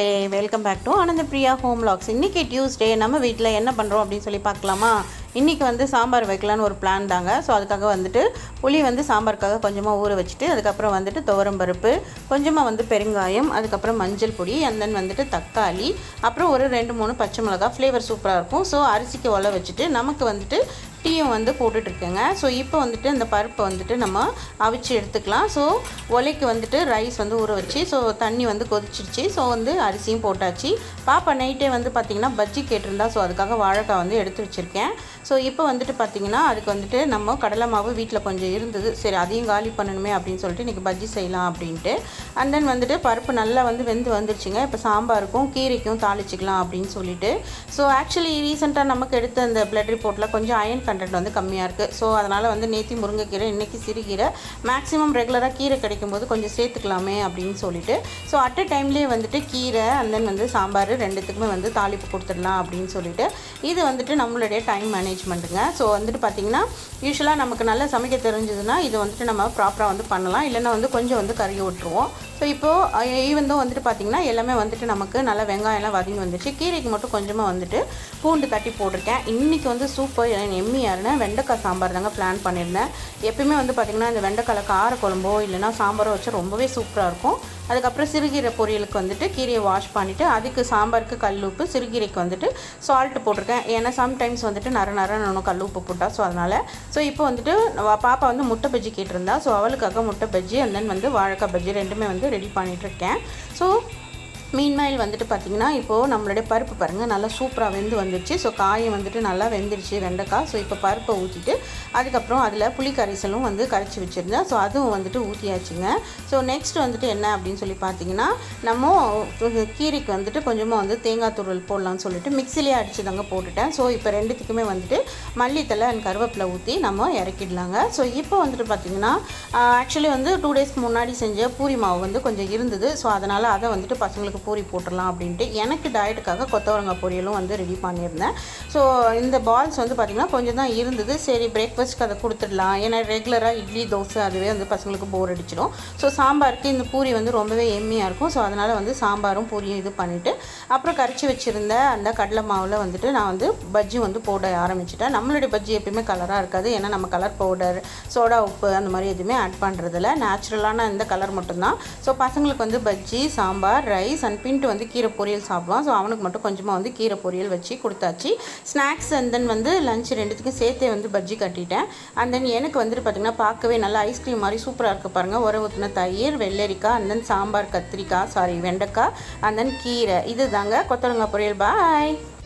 மக்களே welcome back to Ananda Priya home lakhs இன்றைக்கி Tuesday நம்ம வீட்டில் என்ன பண்ணுறோம் அப்படின்னு சொல்லி பார்க்கலாமா? இன்றைக்கி வந்து சாம்பார் வைக்கலான்னு ஒரு பிளான் தாங்க. ஸோ அதுக்காக வந்துட்டு புளி வந்து சாம்பாருக்காக கொஞ்சமாக ஊற வச்சுட்டு அதுக்கப்புறம் வந்துட்டு துவரம் பருப்பு கொஞ்சமாக வந்து பெருங்காயம் அதுக்கப்புறம் மஞ்சள் பொடி அண்ட் தென் வந்துட்டு தக்காளி அப்புறம் ஒரு ரெண்டு மூணு பச்சை மிளகா ஃப்ளேவர் சூப்பராக இருக்கும். ஸோ அரிசிக்கு ஒலை வச்சுட்டு நமக்கு வந்துட்டு டீயும் வந்து போட்டுட்ருக்கேங்க. ஸோ இப்போ வந்துட்டு அந்த பருப்பை வந்துட்டு நம்ம அவிச்சு எடுத்துக்கலாம். ஸோ ஒலைக்கு வந்துட்டு ரைஸ் வந்து ஊற வச்சு ஸோ தண்ணி வந்து கொதிச்சிருச்சு. ஸோ வந்து அரிசியும் போட்டாச்சு. பாப்பா நைட்டே வந்து பார்த்திங்கன்னா பஜ்ஜி கேட்டிருந்தா ஸோ அதுக்காக வாழைக்காய் வந்து எடுத்து வச்சுருக்கேன். ஸோ இப்போ வந்துட்டு பார்த்திங்கன்னா அதுக்கு வந்துட்டு நம்ம கடலை மாவு வீட்டில் கொஞ்சம் இருந்தது. சரி அதையும் காலி பண்ணணுமே அப்படின்னு சொல்லிட்டு இன்றைக்கி பஜ்ஜி செய்யலாம் அப்படின்ட்டு. அண்ட் தென் வந்துட்டு பருப்பு நல்லா வந்து வெந்து வந்துருச்சுங்க. இப்போ சாம்பாருக்கும் கீரைக்கும் தாளிச்சிக்கலாம் அப்படின்னு சொல்லிட்டு. ஸோ ஆக்சுவலி ரீசெண்டாக நமக்கு எடுத்த அந்த பிளட் ரிப்போர்ட்டில் கொஞ்சம் அயன் கண்டென்ட் வந்து கம்மியாக இருக்குது ஸோ அதனால் வந்து நேத்தி முருங்கைக்கீரை இன்றைக்கி சிறுகீரை மேக்ஸிமம் ரெகுலராக கீரை கிடைக்கும் போது கொஞ்சம் சேர்த்துக்கலாமே அப்படின்னு சொல்லிட்டு. ஸோ அட் அ டைம்லேயே வந்துட்டு கீரை அண்ட் தென் வந்து சாம்பார் ரெண்டுத்துக்குமே வந்து தாளிப்பு கொடுத்துடலாம் அப்படின்னு சொல்லிட்டு. இது வந்துட்டு நம்மளுடைய டைம் மேனேஜ்மெண்ட்டுங்க ஸோ வந்துட்டு பார்த்திங்கன்னா யூஸ்வலாக நமக்கு நல்லா சமைக்க தெரிஞ்சதுன்னா இது வந்துட்டு நம்ம ப்ராப்பராக வந்து பண்ணலாம். இல்லைன்னா வந்து கொஞ்சம் வந்து கறி விட்டுருவோம். ஸோ இப்போது ஈவந்தும் வந்துட்டு பார்த்திங்கன்னா எல்லாமே வந்துட்டு நமக்கு நல்லா வெங்காயம்லாம் வதங்கி வந்துச்சு கீரைக்கு மட்டும் கொஞ்சமாக வந்துட்டு பூண்டு தட்டி போட்டிருக்கேன். இன்றைக்கி வந்து சூப்பர் யாருன்னா வெண்டைக்காய் சாம்பார் தாங்க பிளான் பண்ணியிருந்தேன். எப்பயுமே வந்து பார்த்திங்கன்னா இந்த வெண்டைக்காய் கார குழம்போ இல்லைனா சாம்பாரோ வச்சா ரொம்பவே சூப்பராக இருக்கும். அதுக்கப்புறம் சிறுகீரை பொரியலுக்கு வந்துட்டு கீரையை வாஷ் பண்ணிவிட்டு அதுக்கு சாம்பாருக்கு கல் உப்பு சிறுகீரைக்கு வந்துட்டு சால்ட் போட்டிருக்கேன். ஏன்னா சம்டைம்ஸ் வந்துட்டு நர நர நானும் கல் உப்பு போட்டால் ஸோ அதனால் ஸோ இப்போ வந்துட்டு பாப்பா வந்து முட்டை பஜ்ஜி கேட்டிருந்தா ஸோ அவளுக்காக முட்டை பஜ்ஜி அண்ட் தென் வந்து வாழைக்காய் பஜ்ஜி ரெண்டுமே வந்து ரெடி பண்ணிகிட்ருக்கேன் ஸோ மீன்மாயில் வந்துட்டு பார்த்திங்கன்னா இப்போது நம்மளுடைய பருப்பு பாருங்கள் நல்லா சூப்பராக வெந்து வந்துடுச்சு ஸோ காயும் வந்துட்டு நல்லா வெந்துருச்சு வெண்டைக்காய். ஸோ இப்போ பருப்பை ஊற்றிட்டு அதுக்கப்புறம் அதில் புளி கரைசலும் வந்து கரைச்சி வச்சுருந்தேன். ஸோ அதுவும் வந்துட்டு ஊற்றியாச்சுங்க ஸோ நெக்ஸ்ட் வந்துட்டு என்ன அப்படின்னு சொல்லி பார்த்தீங்கன்னா நம்ம கீரைக்கு வந்துட்டு கொஞ்சமாக வந்து தேங்காய் துருள் போடலாம்னு சொல்லிட்டு மிக்சிலே அடிச்சு தாங்க போட்டுட்டேன். ஸோ இப்போ ரெண்டுத்துக்குமே வந்துட்டு மல்லித்தலை அண்ட் கருவேப்பிலை ஊற்றி நம்ம இறக்கிடலாங்க. ஸோ இப்போ வந்துட்டு பார்த்திங்கன்னா ஆக்சுவலி வந்து டூ டேஸ்க்கு முன்னாடி செஞ்ச பூரி மாவு வந்து கொஞ்சம் இருந்தது. ஸோ அதனால் அதை வந்துட்டு பசங்களுக்கு பூரி போட்டுடலாம் அப்படின்ட்டு எனக்கு டயட்டுக்காக கொத்தவரங்காய் பொரியலும் வந்து ரெடி பண்ணியிருந்தேன். ஸோ இந்த பால்ஸ் வந்து பார்த்திங்கன்னா கொஞ்சம் தான் இருந்தது. சரி பிரேக்ஃபாஸ்ட்க்கு அதை கொடுத்துடலாம். ஏன்னா ரெகுலராக இட்லி தோசை அதுவே வந்து பசங்களுக்கு போர் அடிச்சிடும். ஸோ சாம்பாருக்கு இந்த பூரி வந்து ரொம்பவே எம்மியாக இருக்கும். ஸோ அதனால் வந்து சாம்பாரும் பூரியும் இது பண்ணிவிட்டு அப்புறம் கரைச்சி வச்சுருந்த அந்த கடலை மாவில் வந்துட்டு நான் வந்து பஜ்ஜி வந்து போட ஆரம்பிச்சிட்டேன். நம்மளுடைய பஜ்ஜி எப்பயுமே கலராக இருக்காது. ஏன்னா நம்ம கலர் பவுடர் சோடா உப்பு அந்த மாதிரி எதுவுமே ஆட் பண்ணுறதில்ல நேச்சுரலான இந்த கலர் மட்டும்தான். ஸோ பசங்களுக்கு வந்து பஜ்ஜி சாம்பார் ரைஸ் அண்ட் பின்ட்டு வந்து கீரை பொரியல் சாப்பிடுவான். ஸோ அவனுக்கு மட்டும் கொஞ்சமாக வந்து கீரை பொரியல் வச்சு கொடுத்தாச்சு. ஸ்நாக்ஸ் அண்ட் தென் வந்து லஞ்ச் ரெண்டுத்துக்கும் சேர்த்தே வந்து பஜ்ஜி கட்டிட்டேன். அண்ட் தென் எனக்கு வந்துட்டு பார்த்திங்கன்னா பார்க்கவே நல்லா ஐஸ்கிரீம் மாதிரி சூப்பராக இருக்குது பாருங்கள் உர ஊற்றின தயிர் வெள்ளரிக்காய் அண்ட் தென் சாம்பார் கத்திரிக்காய் சாரி வெண்டைக்காய் அண்ட் தென் கீரை. இது தாங்க கொத்தரங்காய் பொரியல். பாய்